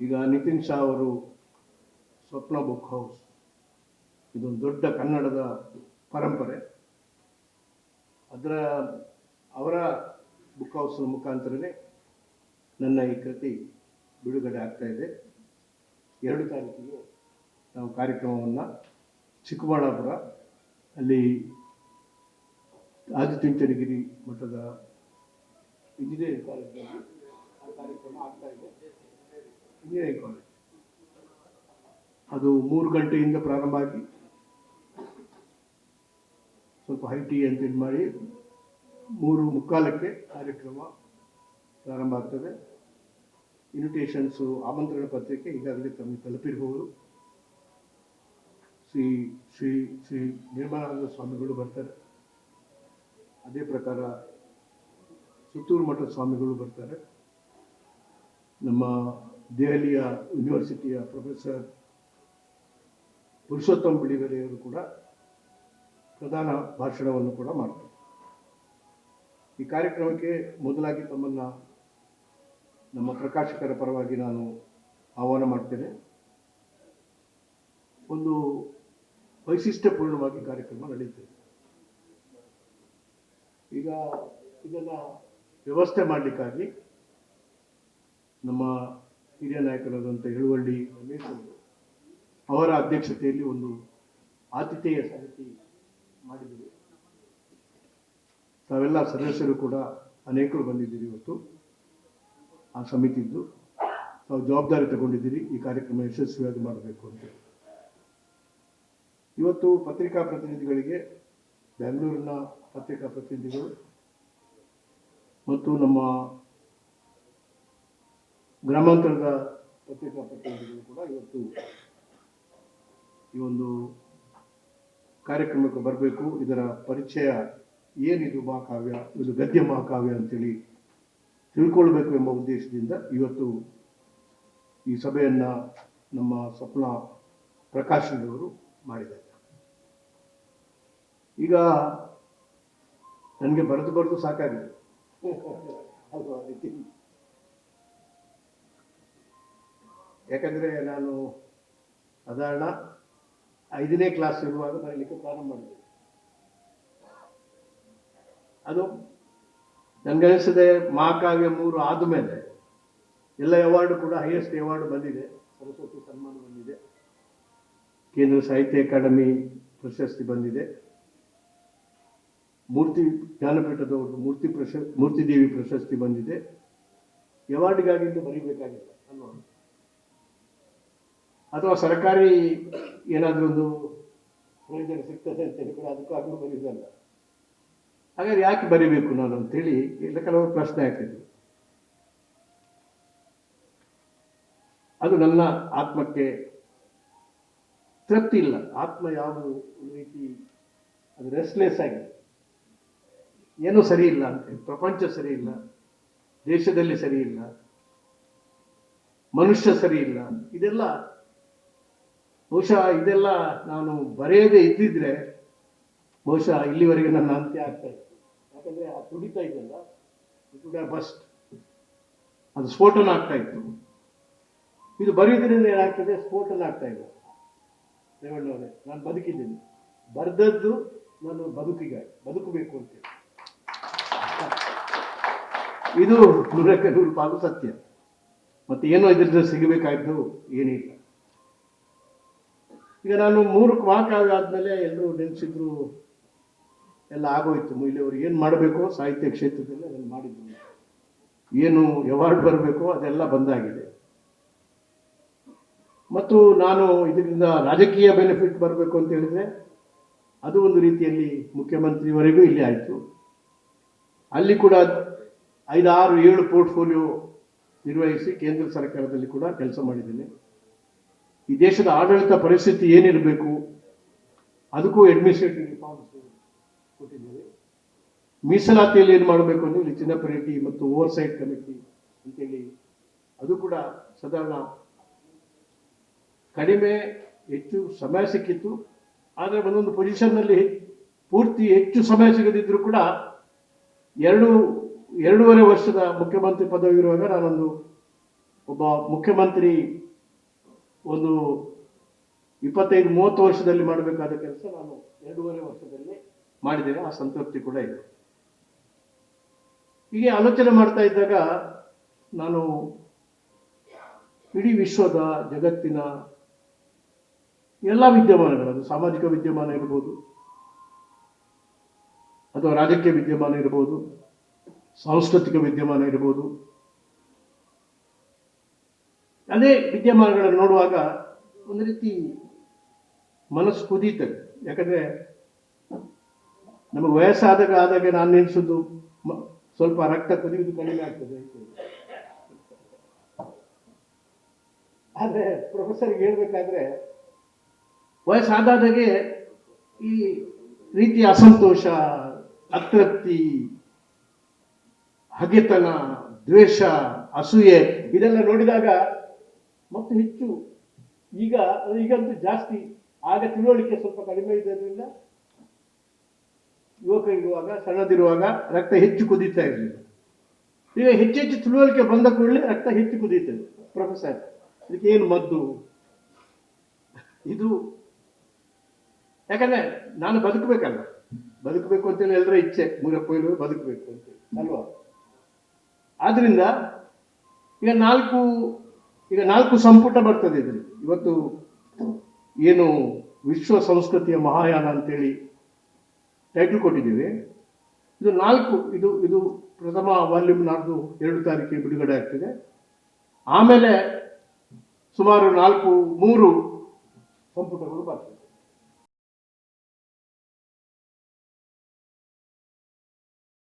ಈಗ ನಿತಿನ್ ಶಾ ಅವರು ಸ್ವಪ್ನ book house. ಇದೊಂದು ದೊಡ್ಡ ಕನ್ನಡದ ಪರಂಪರೆ. ಅದರ, ಅವರ ಬುಕ್ ಹೌಸ್ನ ಮುಖಾಂತರನೇ ನನ್ನ ಈ ಕೃತಿ ಬಿಡುಗಡೆ ಆಗ್ತಾ ಇದೆ. ಎರಡು ತಾರೀಕಿಗೆ ನಾವು ಕಾರ್ಯಕ್ರಮವನ್ನು ಚಿಕ್ಕಬಳ್ಳಾಪುರ, ಅಲ್ಲಿ ಆದಿತ್ಯಂಚನಗಿರಿ ಮಠದ ಇಂಜಿನಿಯರಿಂಗ್ ಕಾಲೇಜಲ್ಲಿ ಆ ಕಾರ್ಯಕ್ರಮ ಆಗ್ತಾ ಇದೆ. ಇಂಜಿನಿಯರಿಂಗ್ ಕಾಲೇಜ್ ಅದು ಮೂರು ಗಂಟೆಯಿಂದ ಪ್ರಾರಂಭ ಆಗಿ ಸ್ವಲ್ಪ ಹೈ ಟಿ ಅಂತ ಇದು ಮಾಡಿ ಮೂರು ಮುಕ್ಕಾಲಕ್ಕೆ ಕಾರ್ಯಕ್ರಮ ಪ್ರಾರಂಭ ಆಗ್ತದೆ. ಇನ್ವಿಟೇಷನ್ಸು ಆಮಂತ್ರಣ ಪತ್ರಿಕೆ ಈಗಾಗಲೇ ತಮಗೆ ತಲುಪಿರಬಹುದು ಶ್ರೀ ಶ್ರೀ ಶ್ರೀ ನಿರ್ಮಲಾನಂದ ಸ್ವಾಮಿಗಳು ಬರ್ತಾರೆ. ಅದೇ ಪ್ರಕಾರ ಸುತ್ತೂರು ಮಠದ ಸ್ವಾಮಿಗಳು ಬರ್ತಾರೆ. ನಮ್ಮ ದೆಹಲಿಯ ಯೂನಿವರ್ಸಿಟಿಯ ಪ್ರೊಫೆಸರ್ ಪುರುಷೋತ್ತಮ್ ಅವರು ಕೂಡ ಪ್ರಧಾನ ಭಾಷಣವನ್ನು ಕೂಡ ಮಾಡ್ತಾರೆ. ಈ ಕಾರ್ಯಕ್ರಮಕ್ಕೆ ಮೊದಲಾಗಿ ತಮ್ಮನ್ನು ನಮ್ಮ ಪ್ರಕಾಶಕರ ಪರವಾಗಿ ನಾನು ಆಹ್ವಾನ ಮಾಡ್ತೇನೆ. ಒಂದು ವೈಶಿಷ್ಟ್ಯಪೂರ್ಣವಾಗಿ ಕಾರ್ಯಕ್ರಮ ನಡೆಯುತ್ತದೆ ಈಗ ಇದನ್ನು ವ್ಯವಸ್ಥೆ ಮಾಡಲಿಕ್ಕಾಗಿ ನಮ್ಮ ಹಿರಿಯ ನಾಯಕರಾದಂಥ ಹಿಳುವಳ್ಳಿ ಅವರು ಅವರ ಅಧ್ಯಕ್ಷತೆಯಲ್ಲಿ ಒಂದು ಆತಿಥೇಯ ಸಮಿತಿ ಮಾಡಿದ್ದೀವಿ ತಾವೆಲ್ಲ ಸದಸ್ಯರು ಕೂಡ ಅನೇಕರು ಬಂದಿದ್ದೀರಿ ಇವತ್ತು. ಆ ಸಮಿತಿದ್ದು ತಾವು ಜವಾಬ್ದಾರಿ ತಗೊಂಡಿದ್ದೀರಿ. ಈ ಕಾರ್ಯಕ್ರಮ ಯಶಸ್ವಿಯಾಗಿ ಮಾಡಬೇಕು ಅಂತ ಇವತ್ತು ಪತ್ರಿಕಾ ಪ್ರತಿನಿಧಿಗಳಿಗೆ ಬೆಂಗಳೂರಿನ ಪತ್ರಿಕಾ ಪ್ರತಿನಿಧಿಗಳು ಮತ್ತು ನಮ್ಮ ಗ್ರಾಮಾಂತರದ ಪತ್ರಿಕಾ ಪ್ರತಿನಿಧಿಗಳು ಕೂಡ ಇವತ್ತು ಈ ಒಂದು ಕಾರ್ಯಕ್ರಮಕ್ಕೆ ಬರಬೇಕು. ಇದರ ಪರಿಚಯ ಏನಿದು ಮಹಾಕಾವ್ಯ, ಇದು ಗದ್ಯ ಮಹಾಕಾವ್ಯ ಅಂತೇಳಿ ತಿಳ್ಕೊಳ್ಬೇಕು ಎಂಬ ಉದ್ದೇಶದಿಂದ ಇವತ್ತು ಈ ಸಭೆಯನ್ನ ನಮ್ಮ ಸ್ವಪ್ನ ಪ್ರಕಾಶನದವರು ಮಾಡಿದ್ದಾರೆ. ಈಗ ನನಗೆ ಬರೆದು ಬರೆದು ಸಾಕಾಗಿದೆ. ಅಲ್ವಾ ಯಾಕಂದ್ರೆ ನಾನು ಸಾಧಾರಣ ಐದನೇ ಕ್ಲಾಸ್ ಇರುವಾಗ ಬರೀಲಿಕ್ಕೆ ಪ್ರಾರಂಭ ಮಾಡಿದೆ. ಅದು ನನಗನಿಸಿದೆ ಮಹಾಕಾವ್ಯ ಮೂರು ಆದಮೇಲೆ ಎಲ್ಲ ಅವಾರ್ಡ್ ಕೂಡ ಹೈಯೆಸ್ಟ್ ಅವಾರ್ಡ್ ಬಂದಿದೆ. ಸರಸ್ವತಿ ಸನ್ಮಾನ ಬಂದಿದೆ. ಕೇಂದ್ರ ಸಾಹಿತ್ಯ ಅಕಾಡೆಮಿ ಪ್ರಶಸ್ತಿ ಬಂದಿದೆ. ಮೂರ್ತಿ ಜ್ಞಾನಪೀಠದವರು ಮೂರ್ತಿ ಪ್ರಶ ಮೂರ್ತಿದೇವಿ ಪ್ರಶಸ್ತಿ ಬಂದಿದೆ. ಅವಾರ್ಡ್ಗಾಗಿ ಬರೀಬೇಕಾಗಿಲ್ಲ ಅನ್ನೋದು. ಅಥವಾ ಸರ್ಕಾರಿ ಏನಾದರೂ ಒಂದು ಪ್ರಯೋಜನ ಸಿಗ್ತದೆ ಅಂತೇಳಿ ಕೂಡ ಅದಕ್ಕಾಗಲೂ ಬರೀದಲ್ಲ ಹಾಗಾದ್ರೆ ಯಾಕೆ ಬರೀಬೇಕು ನಾನು ಅಂತೇಳಿ ಎಲ್ಲ ಕೆಲವರು ಪ್ರಶ್ನೆ ಹಾಕಿದ್ರು ಅದು ನನ್ನ ಆತ್ಮಕ್ಕೆ ತೃಪ್ತಿ ಇಲ್ಲ. ಆತ್ಮ ಯಾವ ರೀತಿ ಅದು ರೆಸ್ಟ್ಲೆಸ್ ಆಗಿದೆ. ಏನೂ ಸರಿ ಇಲ್ಲ ಅಂತ ಪ್ರಪಂಚ ಸರಿ ಇಲ್ಲ, ದೇಶದಲ್ಲಿ ಸರಿ ಇಲ್ಲ, ಮನುಷ್ಯ ಸರಿ ಇಲ್ಲ, ಇದೆಲ್ಲ ಬಹುಶಃ ಇದೆಲ್ಲ ನಾನು ಬರೆಯದೇ ಇದ್ದಿದ್ರೆ ಬಹುಶಃ ಇಲ್ಲಿವರೆಗೆ ನನ್ನ ಅಂತ್ಯ ಆಗ್ತಾ ಇತ್ತು. ಯಾಕಂದ್ರೆ ಆ ತುಡಿತ ಇದೆಯಲ್ಲ ಇಟ್ ಅದು ಸ್ಫೋಟನ ಆಗ್ತಾ ಇತ್ತು. ಇದು ಬರೆಯೋದ್ರಿಂದ ಏನಾಗ್ತದೆ? ಸ್ಫೋಟನ ಆಗ್ತಾ ಇಲ್ಲ ರೇವಣ್ಣವರೇ, ನಾನು ಬದುಕಿದ್ದೀನಿ. ಬರೆದದ್ದು ನಾನು ಬದುಕಿಗಾಗಿ, ಬದುಕಬೇಕು ಅಂತ ಇದು ನೂರಕ್ಕೆ ನೂರು ಪಾಲು ಸತ್ಯ. ಮತ್ತೆ ಏನೋ ಇದರಿಂದ ಸಿಗಬೇಕಾಯ್ತು ಏನಿಲ್ಲ. ಈಗ ನಾನು ಮೂರು ಮಹಾಕಾವ್ಯ ಆದಮೇಲೆ ಎಲ್ಲರೂ ನೆನೆಸಿದ್ರು, ಎಲ್ಲ ಆಗೋಯ್ತು. ಇಲ್ಲಿಯವರು ಏನು ಮಾಡಬೇಕು? ಸಾಹಿತ್ಯ ಕ್ಷೇತ್ರದಲ್ಲಿ ಅದನ್ನು ಮಾಡಿದ್ದು. ಏನು ಅವಾರ್ಡ್ ಬರಬೇಕು ಅದೆಲ್ಲ ಬಂದಾಗಿದೆ. ಮತ್ತು ನಾನು ಇದರಿಂದ ರಾಜಕೀಯ ಬೆನಿಫಿಟ್ ಬರಬೇಕು ಅಂತ ಹೇಳಿದ್ರೆ, ಅದು ಒಂದು ರೀತಿಯಲ್ಲಿ ಮುಖ್ಯಮಂತ್ರಿವರೆಗೂ ಇಲ್ಲಿ ಆಯಿತು. ಅಲ್ಲಿ ಕೂಡ ಐದಾರು ಏಳು ಪೋರ್ಟ್ಫೋಲಿಯೋ ನಿರ್ವಹಿಸಿ ಕೇಂದ್ರ ಸರ್ಕಾರದಲ್ಲಿ ಕೂಡ ಕೆಲಸ ಮಾಡಿದ್ದೇನೆ. ಈ ದೇಶದ ಆಡಳಿತ ಪರಿಸ್ಥಿತಿ ಏನಿರಬೇಕು, ಅದಕ್ಕೂ ಅಡ್ಮಿನಿಸ್ಟ್ರೇಟಿವ್ ರಿಫಾರ್ಮ್ಸ್ ಕೊಟ್ಟಿದ್ದೇವೆ ಮೀಸಲಾತಿಯಲ್ಲಿ ಏನು ಮಾಡಬೇಕು ಅಂದರೆ ಚಿನ್ನಪ್ಪ ರೆಡ್ಡಿ ಮತ್ತು ಓವರ್ಸೈಟ್ ಕಮಿಟಿ ಅಂತೇಳಿ, ಅದು ಕೂಡ ಸಾಧಾರಣ ಕಡಿಮೆ ಹೆಚ್ಚು ಸಮಯ ಸಿಕ್ಕಿತ್ತು. ಆದರೆ ಒಂದೊಂದು ಪೊಸಿಷನ್ನಲ್ಲಿ ಪೂರ್ತಿ ಹೆಚ್ಚು ಸಮಯ ಸಿಗದಿದ್ದರೂ ಕೂಡ ಎರಡು, ಎರಡೂವರೆ ವರ್ಷದ ಮುಖ್ಯಮಂತ್ರಿ ಪದವಿ ಇರುವಾಗ ನಾನೊಂದು ಒಬ್ಬ ಮುಖ್ಯಮಂತ್ರಿ ಒಂದು ಇಪ್ಪತ್ತೈದು, ಮೂವತ್ತು ವರ್ಷದಲ್ಲಿ ಮಾಡಬೇಕಾದ ಕೆಲಸ ನಾನು ಎರಡೂವರೆ ವರ್ಷದಲ್ಲಿ ಮಾಡಿದ್ದೇನೆ. ಆ ಸಂತೃಪ್ತಿ ಕೂಡ ಇದೆ. ಹೀಗೆ ಆಲೋಚನೆ ಮಾಡ್ತಾ ಇದ್ದಾಗ ನಾನು ಇಡೀ ವಿಶ್ವದ ಜಗತ್ತಿನ ಎಲ್ಲ ವಿದ್ಯಮಾನಗಳದು ಸಾಮಾಜಿಕ ವಿದ್ಯಮಾನ ಇರ್ಬೋದು, ಅಥವಾ ರಾಜಕೀಯ ವಿದ್ಯಮಾನ ಇರ್ಬೋದು, ಸಾಂಸ್ಕೃತಿಕ ವಿದ್ಯಮಾನ ಇರ್ಬೋದು ಅದೇ ವಿದ್ಯಮಾನಗಳನ್ನು ನೋಡುವಾಗ ಒಂದು ರೀತಿ ಮನಸ್ಸು ಕುದೀತದೆ ಯಾಕಂದ್ರೆ ನಮಗೆ ವಯಸ್ಸಾದಾಗ ಆದಾಗ ನಾನು ನೆನೆಸೋದು ಸ್ವಲ್ಪ ರಕ್ತ ಕುದಿಯುವುದು ಕಡಿಮೆ ಆಗ್ತದೆ. ಆದ್ರೆ ಪ್ರೊಫೆಸರ್ಗೆ ಹೇಳ್ಬೇಕಾದ್ರೆ ವಯಸ್ಸಾದಾಗೆ ಈ ರೀತಿಯ ಅಸಂತೋಷ, ಅತೃಪ್ತಿ, ಹಗೆತನ, ದ್ವೇಷ, ಅಸೂಯೆ, ಇದೆಲ್ಲ ನೋಡಿದಾಗ ಮತ್ತೆ ಹೆಚ್ಚು ಈಗ, ಈಗಂತೂ ಜಾಸ್ತಿ, ಆಗ ತಿಳುವಳಿಕೆ ಸ್ವಲ್ಪ ಕಡಿಮೆ ಇದ್ದರಿಂದ ಯುವಕರಿರುವಾಗ ಸಣ್ಣದಿರುವಾಗ ರಕ್ತ ಹೆಚ್ಚು ಕುದೀತಾ ಇರಲಿಲ್ಲ. ಈಗ ಹೆಚ್ಚೆಚ್ಚು ತಿಳುವಳಿಕೆ ಬಂದ ಕೂಡಲೇ ರಕ್ತ ಹೆಚ್ಚು ಕುದೀತದೆ ಪ್ರೊಫೆಸರ್, ಇದಕ್ಕೆ ಏನು ಮದ್ದು? ಇದು, ಯಾಕಂದ್ರೆ ನಾನು ಬದುಕಬೇಕಲ್ಲ ಬದುಕಬೇಕು ಅಂತೇಳಿ ಎಲ್ಲರ ಇಚ್ಛೆ ಮುಗಪ್ಪ ಇಲ್ಲವೇ ಬದುಕಬೇಕು ಅಂತೇಳಿ, ಅಲ್ವಾ? ಆದ್ರಿಂದ ಈಗ ನಾಲ್ಕು ಈಗ ನಾಲ್ಕು ಸಂಪುಟ ಬರ್ತದೆ ಇದ್ರಲ್ಲಿ. ಇವತ್ತು ಏನು ವಿಶ್ವ ಸಂಸ್ಕೃತಿಯ ಮಹಾಯಾನ ಅಂತೇಳಿ ಟೈಟಲ್ ಕೊಟ್ಟಿದ್ದೀವಿ. ಇದು ನಾಲ್ಕು, ಇದು ಇದು ಪ್ರಥಮ ವಾಲ್ಯೂಮ್ ನಾಡ್ದು ಎರಡು ತಾರೀಕಿಗೆ ಬಿಡುಗಡೆ ಆಗ್ತದೆ. ಆಮೇಲೆ ಸುಮಾರು ನಾಲ್ಕು, ಮೂರು ಸಂಪುಟಗಳು ಬರ್ತದೆ.